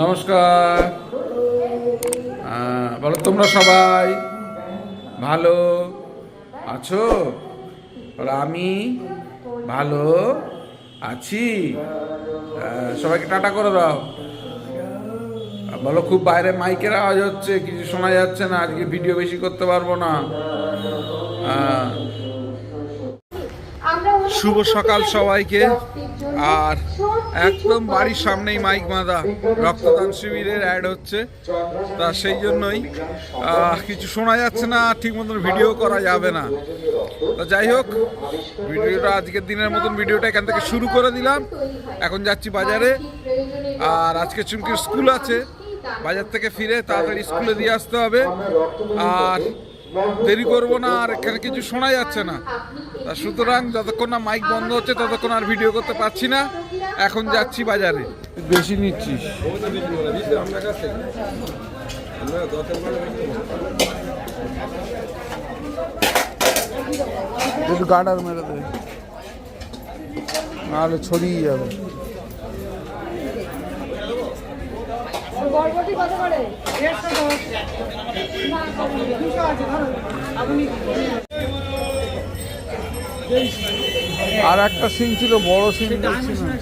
নমস্কার। বলো তোমরা সবাই ভালো আছো? বলো আমি ভালো আছি। সবাইকে টাটা করে দাও। বলো খুব বাইরে মাইকের আওয়াজ হচ্ছে কিছু শোনা যাচ্ছে না আজকে ভিডিও বেশি করতে পারব না। শুভ সকাল সবাইকে। আর একদম বাড়ির সামনেই মাইক বাঁধা রক্তদান শিবিরের অ্যাড হচ্ছে। তা সেই জন্যই কিছু শোনা যাচ্ছে না, ঠিক মতন ভিডিও করা যাবে না। তা যাই হোক, ভিডিওটা আজকের দিনের মতন ভিডিওটা এখান থেকে শুরু করে দিলাম। এখন যাচ্ছি বাজারে। আর আজকে চুমকির স্কুল আছে। বাজার থেকে ফিরে তাড়াতাড়ি স্কুলে দিয়ে আসতে হবে। আর দেরি করব না, আর এখানে কিছু শোনা যাচ্ছে না। সুতরাং যতক্ষণ না মাইক বন্ধ হচ্ছে, ততক্ষণ আর ভিডিও করতে পারছি না। এখন যাচ্ছি বাজারে। বেশি নিচ্ছিস। একটু মেরে ছড়িয়ে যাবে। আর একটা সিম ছিল, বড় সিম দেখছি না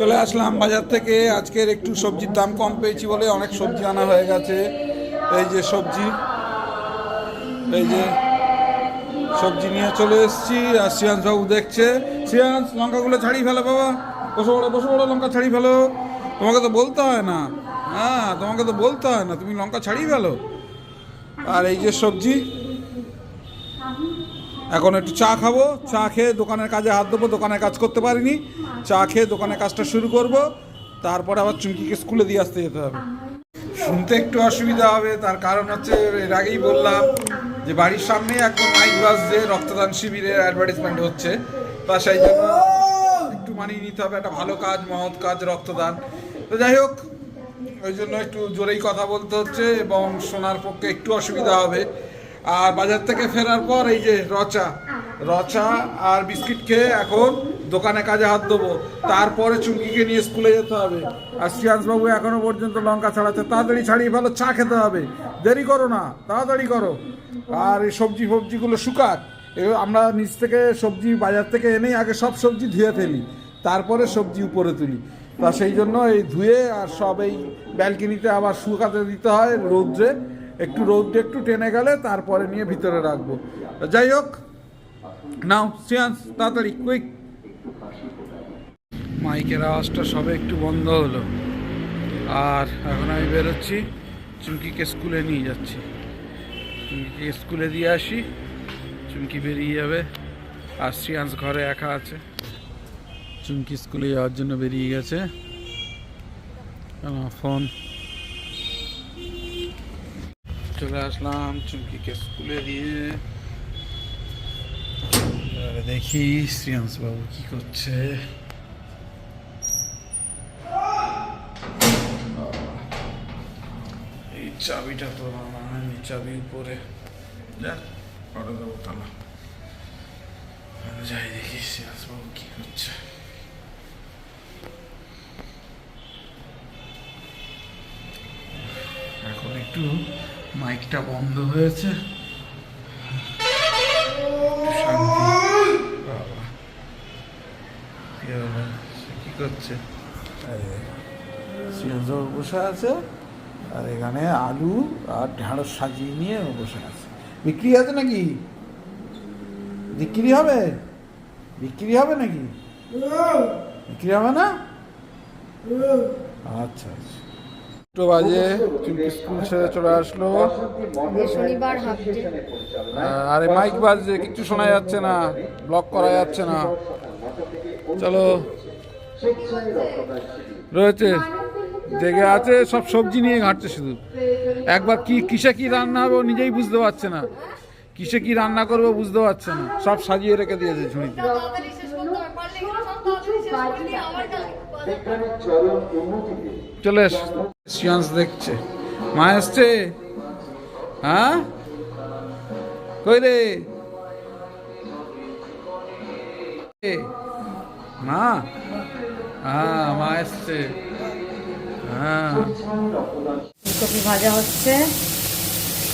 চলে আসলাম বাজার থেকে। আজকের একটু সবজির দাম কম পেয়েছি বলে অনেক সবজি আনা হয়ে গেছে। এই যে সবজি, এই যে সবজি নিয়ে চলে এসেছি। আর শ্রিয়াংশ বাবু দেখছে। শ্রিয়াংশ লঙ্কাগুলো ছাড়িয়ে ফেলো বাবা। বসে বড়ো বসে বড়ো, লঙ্কা ছাড়িয়ে ফেলো। তোমাকে তো বলতে হয় না। হ্যাঁ তোমাকে তো বলতে হয় না। তুমি লঙ্কা ছাড়িয়ে ফেলো। আর এই যে সবজি, এখন একটু চা খাব। চা খেয়ে দোকানের কাজে হাত দেবো দোকানের কাজ করতে পারিনি। চা খেয়ে দোকানের কাজটা শুরু করব। তারপরে আবার চুমকিকে স্কুলে দিয়ে আসতে যেতে হবে। শুনতে একটু অসুবিধা হবে, তার কারণ হচ্ছে এর আগেই বললাম যে বাড়ির সামনেই একদম মাইক বাজছে, রক্তদান শিবিরের অ্যাডভার্টাইজমেন্ট হচ্ছে। তা সেই জন্য একটু মানিয়ে নিতে হবে, একটা ভালো কাজ, মহৎ কাজ, রক্তদান। তো যাই হোক ওই জন্য একটু জোরেই কথা বলতে হচ্ছে এবং শোনার পক্ষে একটু অসুবিধা হবে। আর বাজার থেকে ফেরার পর এই যে রচা রচা আর বিস্কিট খেয়ে এখন দোকানে কাজে হাত দেবো। তারপরে চুমকিকে নিয়ে স্কুলে যেতে হবে। আর শ্রিয়াংশবাবু এখনও পর্যন্ত লঙ্কা ছাড়াচ্ছে। তাড়াতাড়ি ছাড়িয়ে ভালো চা খেতে হবে। দেরি করো না, তাড়াতাড়ি করো। আর এই সবজি ফবজিগুলো শুকাক। আমরা নিচ থেকে সবজি বাজার থেকে এনেই আগে সব সবজি ধুয়ে ফেলি। তারপরে সবজি উপরে তুলি। তা সেই জন্য এই ধুয়ে আর সব এই ব্যালকনিতে আবার শুকাতে দিতে হয় রৌদ্রে। একটু রৌদ্রে একটু টেনে গেলে তারপরে নিয়ে ভিতরে রাখব। যাই হোক, নাও, সিয়ান্স, তাড়াতাড়ি, কুইক। মাইকের আওয়াজটা সবে একটু বন্ধ হলো। আর এখন আমি বেরোচ্ছি, চুমকিকে স্কুলে নিয়ে যাচ্ছি। চুমকিকে স্কুলে দিয়ে আসি, চুমকি বেরিয়ে যাবে। আর শ্রিয়াংশ ঘরে একা আছে। চুমকি স্কুলে যাওয়ার জন্য বেরিয়ে গেছে। ফোন। চলে আসলাম চুমকিকে স্কুলে দিয়ে। দেখি শ্রিয়াংশ বাবু কি করছে। এই চাবিটা তো হয়নি, চাবি উপরে। যাক দেবো, তালা। যাই দেখি শ্রিয়াংশ বাবু কি করছে। একটু মাইকটা বন্ধ হয়েছে। কি করছে? সিয়াজ বসে আছে আর এখানে আলু আর ঢেঁড়স সাজিয়ে নিয়ে বসে আছে। বিক্রি আছে নাকি? বিক্রি হবে? বিক্রি হবে নাকি? বিক্রি হবে না আচ্ছা আচ্ছা। দুটো বাজে স্কুল ছেড়ে চলে আসলো। শনিবার হাফ ডে আহ, আরে মাইক বাজছে কিচ্ছু শোনা যাচ্ছে না ব্লক করা যাচ্ছে না। চলো। রয়েছে। জেগে আছে সব সবজি নিয়ে ঘাঁটছে শুধু। একবার কি কিসে কি রান্না হবে ও নিজেই বুঝতে পারছে না। কিসে কি রান্না করব বুঝতে পারছে না। সব সাজিয়ে রেখে দিয়েছে ঝুড়িতে। চলে সিয়ান্স দেখছে। মা এসছে হ্যাঁ? কই রে? মা? হ্যাঁ মা এসছে হ্যাঁ। ফুলকপি ভাজা হচ্ছে।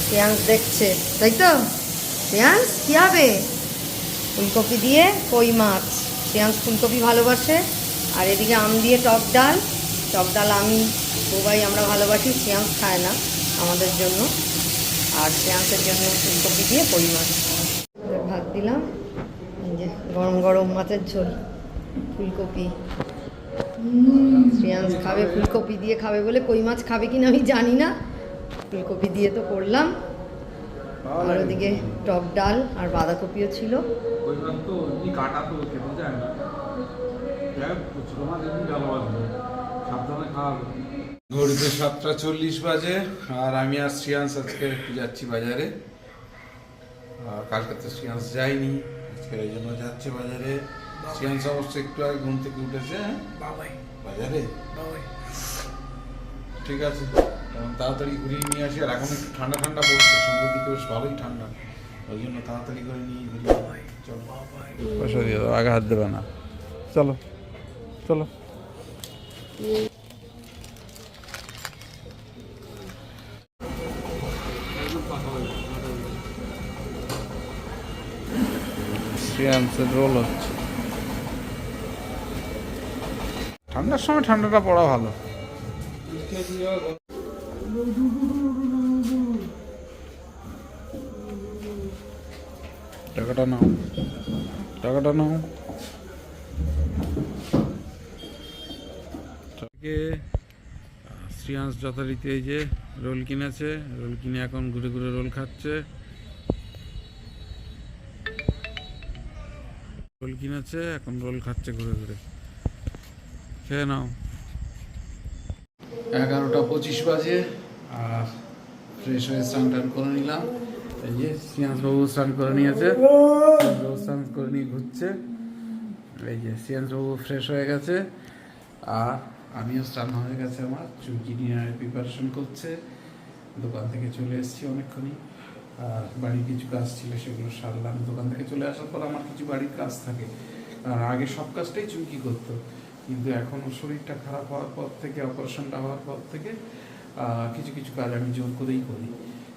পেঁয়াজ দেখছে। তাই তো? পেঁয়াজ? কি হবে? ফুলকপি দিয়ে কই মাছ? পেঁয়াজ ফুলকপি ভালোবাসে। আর এদিকে আম দিয়ে টক ডাল। টক ডাল আমি সবাই আমরা ভালোবাসি পেঁয়াজ খায় না আমাদের জন্য। আর পেঁয়াজের জন্য ফুলকপি দিয়ে কই মাছ এবার ভাত দিলাম যে গরম গরম মাছের ঝোল ফুলকপি। শ্রেয়াংশ খাবে ফুলকপি দিয়ে খাবে বলে কই মাছ খাবে কিনা আমি জানি না। ফুলকপি দিয়ে তো করলাম। আর ওদিকে টক ডাল আর বাঁধাকপিও ছিল। ঘড়িতে সাতটা চল্লিশ বাজে আর আমি আর শ্রিয়াংশ আজকে একটু যাচ্ছি বাজারে। আর কালকে তো শ্রিয়াংশ যায়নি আজকে এই জন্য যাচ্ছে বাজারে। শ্রিয়াংশ অবশ্য একটু আগে ঘুম থেকে উঠেছে হ্যাঁ? বাজারে? ঠিক আছে তাড়াতাড়ি ঘুরিয়ে নিয়ে আসি আর এখন একটু ঠান্ডা ঠান্ডা পড়ছে সন্ধ্যের দিকে বেশ ভালোই ঠান্ডা। ওই জন্য তাড়াতাড়ি করে নিয়ে ঘুরিয়ে চলো। পয়সা দিয়ে দাও আগে হাত দেবে না। চলো। চলো। রোল হচ্ছে। ঠান্ডার সময় ঠান্ডাটা পড়া ভালো। টাকাটা নাও। টাকাটা নাও। থেকে শ্রিয়াংশ যথারীতি এই যে রোল কিনেছে, রোল কিনে এখন ঘুরে ঘুরে রোল খাচ্ছে। রোল কিনেছে, এখন রোল খাচ্ছে ঘুরে ঘুরে। খেয়ে নাও। এগারোটা পঁচিশ বাজে, আর ফ্রেশ হয়ে স্নান টান করে নিলাম। এই যে শ্রিয়াংশবাবু স্নান করে নিয়েছে। স্নান করে নিয়ে ঘুরছে। এই যে শ্রিয়াংশবাবু ফ্রেশ হয়ে গেছে। আর আমিও স্নান হয়ে গেছে আমার চুমকি নিয়ে প্রিপারেশন করছে, দোকান থেকে চলে এসেছি অনেকক্ষণই। আর বাড়ির কিছু কাজ ছিল সেগুলো সারলাম, দোকান থেকে চলে আসার পর আমার কিছু বাড়ির কাজ থাকে। আর আগে সব কাজটাই চুমকি করতো, কিন্তু এখন শরীরটা খারাপ হওয়ার পর থেকে অপারেশনটা হওয়ার পর থেকে কিছু কিছু কাজ আমি জোর করেই করি।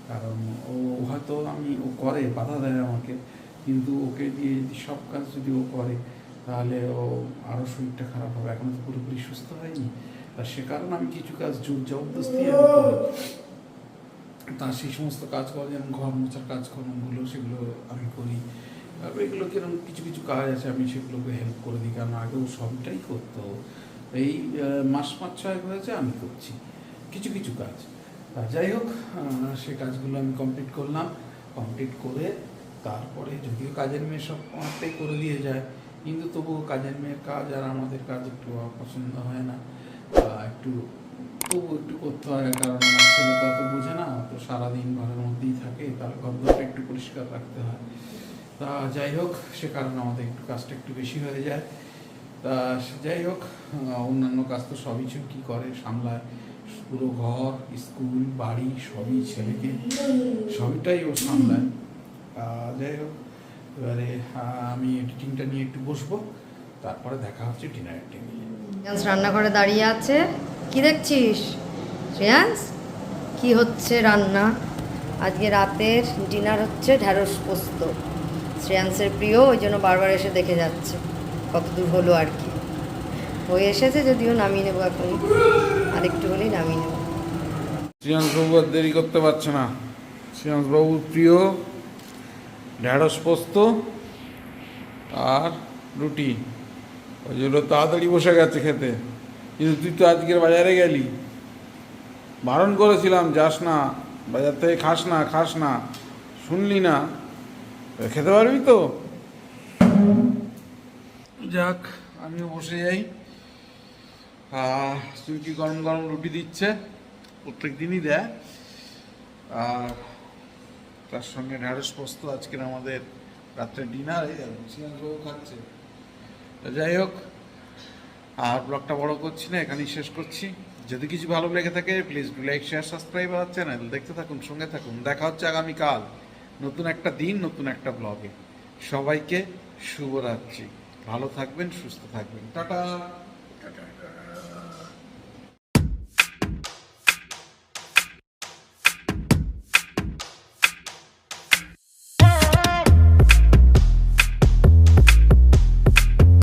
কারণ ও হয়তো আমি, ও করে, বাধা দেয় আমাকে, কিন্তু ওকে দিয়ে সব কাজ যদি ও করে তাহলে ও আরও শরীরটা খারাপ হবে। এখন তো পুরোপুরি সুস্থ হয়নি। আর সে কারণে আমি কিছু কাজ জোর জবরদস্তি তার সেই সমস্ত কাজ করা যেমন ঘর মোছার কাজকর্মগুলো, সেগুলো আমি করি। তারপরে এগুলো কীরকম কিছু কিছু কাজ আছে, আমি সেগুলোকে হেল্প করে দিই। কারণ আগেও সবটাই করতো। এই মাস পাঁচ ছয় হয়েছে, আমি করছি। কিছু কিছু কাজ। যাই হোক সে কাজগুলো আমি কমপ্লিট করলাম। কমপ্লিট করে তারপরে যদিও কাজের মেয়ে সব অনেকটাই করে দিয়ে যায় কিন্তু তবুও কাজের মেয়ের কাজ আর আমাদের কাজ একটু পছন্দ হয় না। বা একটু তবু একটু করতে হয়, কারণ আমার ছেলে তো অত বোঝে না, তো সারাদিন ঘরের মধ্যেই থাকে, তার ঘরটা একটু পরিষ্কার রাখতে হয়। তা যাই হোক, সে কারণে আমাদের একটু কাজটা একটু বেশি হয়ে যায়। তা যাই হোক অন্যান্য কাজ তো সবই কি করে, সামলায়। পুরো ঘর, স্কুল, বাড়ি, সবই ছেলেকে, সবটাই ও সামলায়। যাই হোক। এবারে আমি এডিটিংটা নিয়ে একটু বসবো। তারপরে দেখা হচ্ছে ডিনারের টেবিলে শ্রেয়াংশ রান্নাঘরে দাঁড়িয়ে আছে। কি দেখছিস? শ্রেয়াংশ কি হচ্ছে রান্না? আজকে রাতের ডিনার হচ্ছে ঢ্যাঁড়স পোস্ত। শ্রেয়াংশের প্রিয় ওই জন্য বারবার এসে দেখে যাচ্ছে। কত দূর হলো আর কি। হয়ে এসেছে যদিও নামিয়ে নেব এখন। আর একটু হলেই নামিয়ে নেব। শ্রীয়াংশবাবু আর দেরি করতে পারছে না। শ্রীয়াংশবাবুর প্রিয় ঢ্যাঁড়স পোস্ত আর রুটি। ওই জন্য তাড়াতাড়ি বসে গেছে খেতে। কিন্তু তুই তো আজকের বাজারে গেলি। বারণ করেছিলাম, যাস না, বাজার থেকে খাস না খাস না, শুনলি না। খেতে পারবি তো? যাক, আমিও বসে যাই। চুমকি গরম গরম রুটি দিচ্ছে। প্রত্যেক দিনই দেয়। আর তার সঙ্গে ঢ্যাঁড়স পোস্ত আজকের আমাদের রাত্রে ডিনারে সিয়ানবাবু খাচ্ছে। তো যাই হোক, আর ব্লগটা বড় করছি না, এখানেই শেষ করছি। যদি কিছু ভালো লেগে থাকে প্লিজ লাইক শেয়ার সাবস্ক্রাইব আমার চ্যানেল দেখতে থাকুন, সঙ্গে থাকুন। দেখা হচ্ছে আগামীকাল নতুন একটা দিন, নতুন একটা ব্লগে সবাইকে শুভরাত্রি। ভালো থাকবেন, সুস্থ থাকবেন। টাটা।